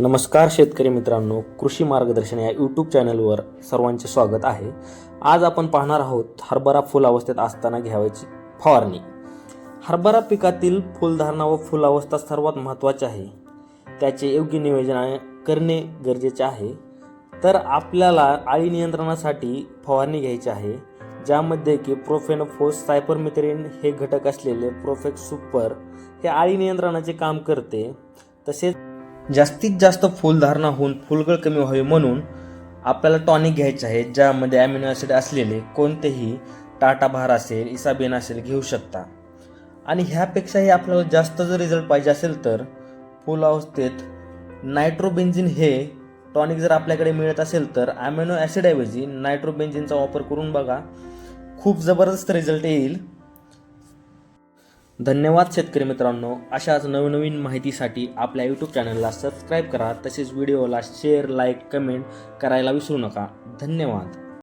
नमस्कार शेतकरी मित्रांनो कृषी मार्गदर्शन या यूट्यूब चॅनलवर सर्वांचे स्वागत आहे. आज आपण पाहणार आहोत हरभरा फुल अवस्थेत असताना घ्यावायची फवारणी. हरभरा पिकातील फुलधारणा व फुलावस्था सर्वात महत्त्वाची आहे. त्याचे योग्य नियोजन करणे गरजेचे आहे. तर आपल्याला आळी नियंत्रणासाठी फवारणी घ्यायची आहे ज्यामध्ये की प्रोफेनोफोस सायपरमिथेरिन हे घटक असलेले प्रोफेक्स सुपर हे आळी नियंत्रणाचे काम करते. तसेच जास्तीत जास्त फुलधारणा होऊन फुलगळ कमी व्हावी म्हणून आपल्याला टॉनिक घ्यायचे आहे ज्यामध्ये ॲमिनो ॲसिड असलेले कोणतेही टाटा भार असेल इसाबेन असेल घेऊ शकता. आणि ह्यापेक्षाही आपल्याला जास्त जर रिझल्ट पाहिजे असेल तर फुल अवस्थेत नायट्रोबेन्झिन हे टॉनिक जर आपल्याकडे मिळत असेल तर ॲमिनो ॲसिडऐवजी नायट्रोबेन्झिनचा वापर करून बघा खूप जबरदस्त रिझल्ट येईल. धन्यवाद शेतकरी मित्रांनो. अशाच नवनवीन माहितीसाठी आपल्या यूट्यूब चॅनलला सबस्क्राईब करा. तसेच व्हिडिओला शेअर लाईक कमेंट करायला विसरू नका. धन्यवाद.